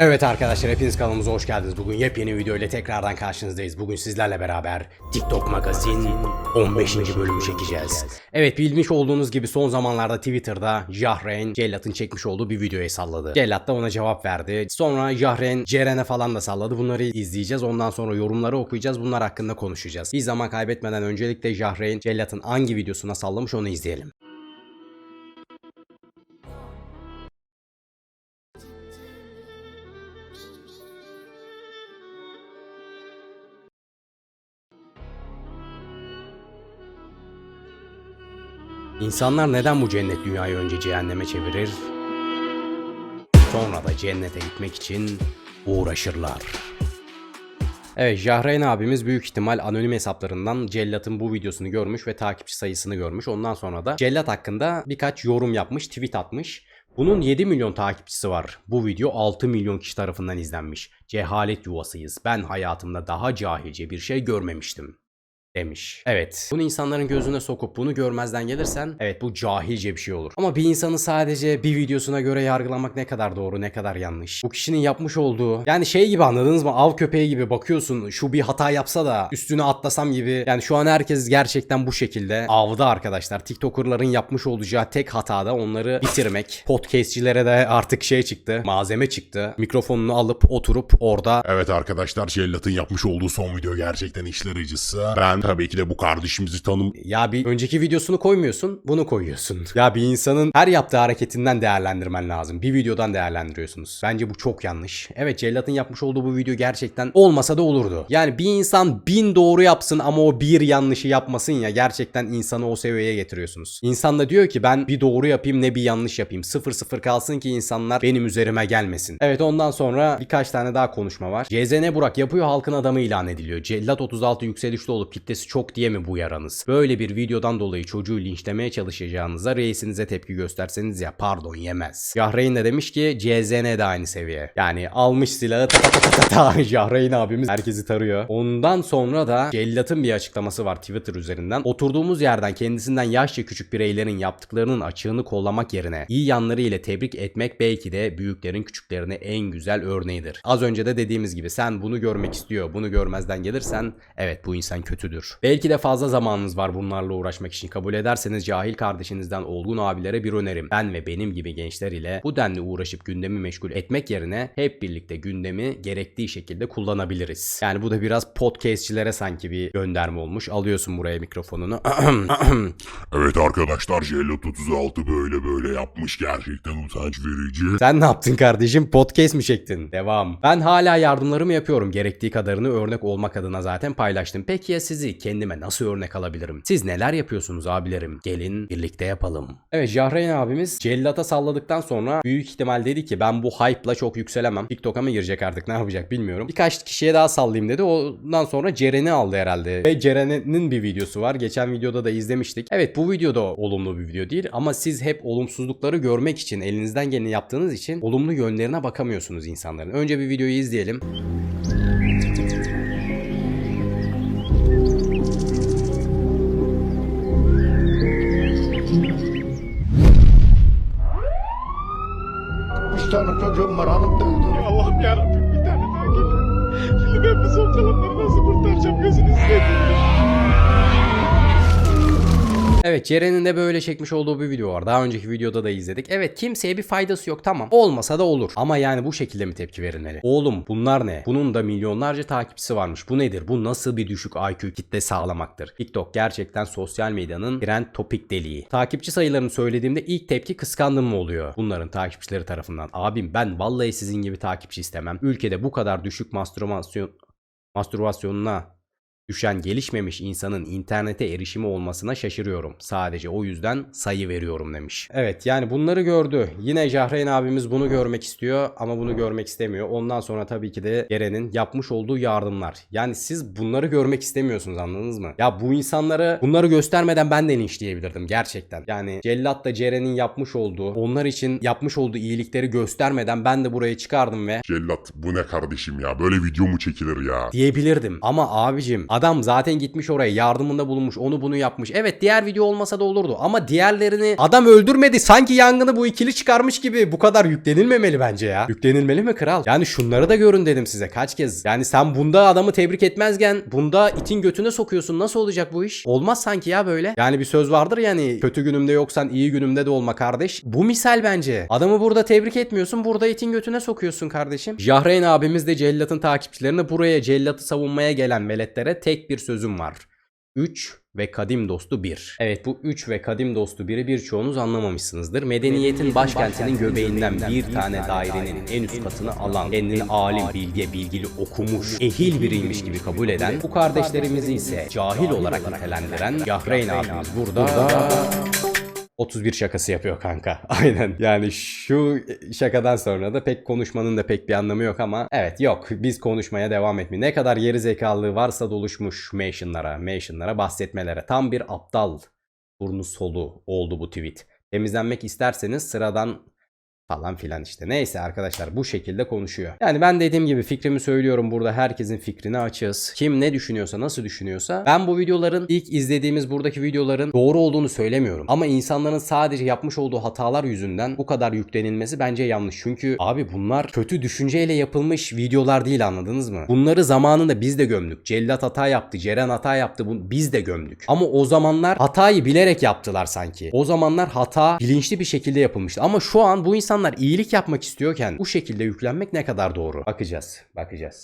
Evet arkadaşlar hepiniz kanalımıza hoş geldiniz. Bugün yepyeni video ile tekrardan karşınızdayız. Bugün sizlerle beraber TikTok Magazin 15. bölümü çekeceğiz. Evet bilmiş olduğunuz gibi son zamanlarda Twitter'da Jahren Cellat'ın çekmiş olduğu bir videoya salladı. Cellat da ona cevap verdi. Sonra Jahren Ceren'e falan da salladı. Bunları izleyeceğiz. Ondan sonra yorumları okuyacağız. Bunlar hakkında konuşacağız. Hiç zaman kaybetmeden öncelikle Jahren Cellat'ın hangi videosuna sallamış onu izleyelim. İnsanlar neden bu cennet dünyayı önce cehenneme çevirir? Sonra da cennete gitmek için uğraşırlar. Evet Jahreyn abimiz büyük ihtimal anonim hesaplarından Cellat'ın bu videosunu görmüş ve takipçi sayısını görmüş. Ondan sonra da Cellat hakkında birkaç yorum yapmış, tweet atmış. Bunun 7 milyon takipçisi var. Bu video 6 milyon kişi tarafından izlenmiş. Cehalet yuvasıyız. Ben hayatımda daha cahilce bir şey görmemiştim demiş. Evet. Bunu insanların gözüne sokup bunu görmezden gelirsen evet bu cahilce bir şey olur. Ama bir insanı sadece bir videosuna göre yargılamak ne kadar doğru ne kadar yanlış. Bu kişinin yapmış olduğu yani şey gibi anladınız mı? Av köpeği gibi bakıyorsun şu bir hata yapsa da üstüne atlasam gibi. Yani şu an herkes gerçekten bu şekilde avda arkadaşlar. TikToker'ların yapmış olacağı tek hatada onları bitirmek. Podcastçilere de artık şey çıktı. Malzeme çıktı. Mikrofonunu alıp oturup orada Evet arkadaşlar Cellat'ın yapmış olduğu son video gerçekten işler acısı. Ben tabii ki de bu kardeşimizi tanım... Ya bir önceki videosunu koymuyorsun, bunu koyuyorsun. Ya bir insanın her yaptığı hareketinden değerlendirmen lazım. Bir videodan değerlendiriyorsunuz. Bence bu çok yanlış. Evet Cellat'ın yapmış olduğu bu video gerçekten olmasa da olurdu. Yani bir insan bin doğru yapsın ama o bir yanlışı yapmasın ya gerçekten insanı o seviyeye getiriyorsunuz. İnsan da diyor ki ben bir doğru yapayım ne bir yanlış yapayım. Sıfır sıfır kalsın ki insanlar benim üzerime gelmesin. Evet ondan sonra birkaç tane daha konuşma var. CZN Burak yapıyor halkın adamı ilan ediliyor. Cellat 36 yükselişte olup kitlesi çok diye mi bu yaranız? Böyle bir videodan dolayı çocuğu linçlemeye çalışacağınıza reisinize tepki gösterseniz ya pardon yemez. Jahreyn de demiş ki CZN de aynı seviye. Yani almış silahı ta. Jahreyn abimiz herkesi tarıyor. Ondan sonra da Cellat'ın bir açıklaması var Twitter üzerinden. Oturduğumuz yerden kendisinden yaşça küçük bireylerin yaptıklarının açığını kollamak yerine iyi yanları ile tebrik etmek belki de büyüklerin küçüklerine en güzel örneğidir. Az önce de dediğimiz gibi sen bunu görmek istiyor, bunu görmezden gelirsen evet bu insan kötüdür. Belki de fazla zamanınız var bunlarla uğraşmak için. Kabul ederseniz cahil kardeşinizden olgun abilere bir önerim. Ben ve benim gibi gençler ile bu denli uğraşıp gündemi meşgul etmek yerine hep birlikte gündemi gerektiği şekilde kullanabiliriz. Yani bu da biraz podcastçilere sanki bir gönderme olmuş. Alıyorsun buraya mikrofonunu. Evet arkadaşlar Cellat 36 böyle böyle yapmış gerçekten utanç verici. Sen ne yaptın kardeşim? Podcast mi çektin? Devam. Ben hala yardımlarımı yapıyorum. Gerektiği kadarını örnek olmak adına zaten paylaştım. Peki ya sizi kendime nasıl örnek alabilirim? Siz neler yapıyorsunuz abilerim? Gelin birlikte yapalım. Evet Jahreyn abimiz Cellat'a salladıktan sonra büyük ihtimal dedi ki ben bu hype'la çok yükselemem. TikTok'a mı girecek artık ne yapacak bilmiyorum. Birkaç kişiye daha sallayayım dedi. Ondan sonra Ceren'i aldı herhalde. Ve Ceren'in bir videosu var. Geçen videoda da izlemiştik. Evet bu videoda olumlu bir video değil ama siz hep olumsuzlukları görmek için elinizden geleni yaptığınız için olumlu yönlerine bakamıyorsunuz insanların. Önce bir videoyu izleyelim. Üç tane çocuğum var hanım da Ya Allah'ım yarabbim bir tane daha gel. Şimdi ben bu sorcalardan nasıl kurtaracağım gözünü seveyim. Evet Ceren'in de böyle çekmiş olduğu bir video var. Daha önceki videoda da izledik. Evet kimseye bir faydası yok tamam. Olmasa da olur. Ama yani bu şekilde mi tepki verilmeli? Oğlum bunlar ne? Bunun da milyonlarca takipçisi varmış. Bu nedir? Bu nasıl bir düşük IQ kitle sağlamaktır? TikTok gerçekten sosyal medyanın trend topik deliği. Takipçi sayılarını söylediğimde ilk tepki kıskandım mı oluyor? Bunların takipçileri tarafından. Abim ben vallahi sizin gibi takipçi istemem. Ülkede bu kadar düşük mastürbasyon mastürbasyonuna düşen gelişmemiş insanın internete erişimi olmasına şaşırıyorum. Sadece o yüzden sayı veriyorum demiş. Evet yani bunları gördü. Yine Jahreyn abimiz bunu görmek istiyor ama bunu görmek istemiyor. Ondan sonra tabii ki de Ceren'in yapmış olduğu yardımlar. Yani siz bunları görmek istemiyorsunuz anladınız mı? Ya bu insanları bunları göstermeden ben de linçleyebilirdim gerçekten. Yani Cellat da Ceren'in yapmış olduğu onlar için yapmış olduğu iyilikleri göstermeden ben de buraya çıkardım ve Cellat bu ne kardeşim ya böyle video mu çekilir ya? diyebilirdim. Ama abicim Adam zaten gitmiş oraya yardımında bulunmuş onu bunu yapmış. Evet diğer video olmasa da olurdu ama diğerlerini adam öldürmedi. Sanki yangını bu ikili çıkarmış gibi bu kadar yüklenilmemeli bence ya. Yüklenilmeli mi kral? Yani şunları da görün dedim size kaç kez. Yani sen bunda adamı tebrik etmezken bunda itin götüne sokuyorsun. Nasıl olacak bu iş? Olmaz sanki ya böyle. Yani bir söz vardır yani kötü günümde yoksan iyi günümde de olma kardeş. Bu misal bence. Adamı burada tebrik etmiyorsun. Burada itin götüne sokuyorsun kardeşim. Jahreyn abimiz de cellatın takipçilerine buraya cellatı savunmaya gelen veletlere tek bir sözüm var. 3 ve kadim dostu 1. Evet bu 3 ve kadim dostu 1'i birçoğunuz anlamamışsınızdır. Medeniyetin başkentinin göbeğinden bir tane dairenin en üst katını alan, kendini alim, bilge, bilgili, okumuş, ehil biriymiş gibi kabul eden, bu kardeşlerimizi ise cahil olarak nitelendiren Yahreyn abimiz burada... 31 şakası yapıyor kanka. Aynen. Yani şu şakadan sonra da pek konuşmanın da pek bir anlamı yok ama evet yok. Biz konuşmaya devam etmiyor. Ne kadar geri zekalılığı varsa doluşmuş Mation'lara, Mation'lara bahsetmelere. Tam bir aptal burnu solu oldu bu tweet. Temizlenmek isterseniz sıradan falan filan işte. Neyse arkadaşlar bu şekilde konuşuyor. Yani ben dediğim gibi fikrimi söylüyorum burada herkesin fikrini açığız. Kim ne düşünüyorsa nasıl düşünüyorsa ben bu videoların ilk izlediğimiz buradaki videoların doğru olduğunu söylemiyorum. Ama insanların sadece yapmış olduğu hatalar yüzünden bu kadar yüklenilmesi bence yanlış. Çünkü abi bunlar kötü düşünceyle yapılmış videolar değil anladınız mı? Bunları zamanında biz de gömdük. Cellat hata yaptı, Ceren hata yaptı. Bunu biz de gömdük. Ama o zamanlar hatayı bilerek yaptılar sanki. O zamanlar hata bilinçli bir şekilde yapılmıştı. Ama şu an bu insanlar iyilik yapmak istiyorken bu şekilde yüklenmek ne kadar doğru? Bakacağız. Bakacağız.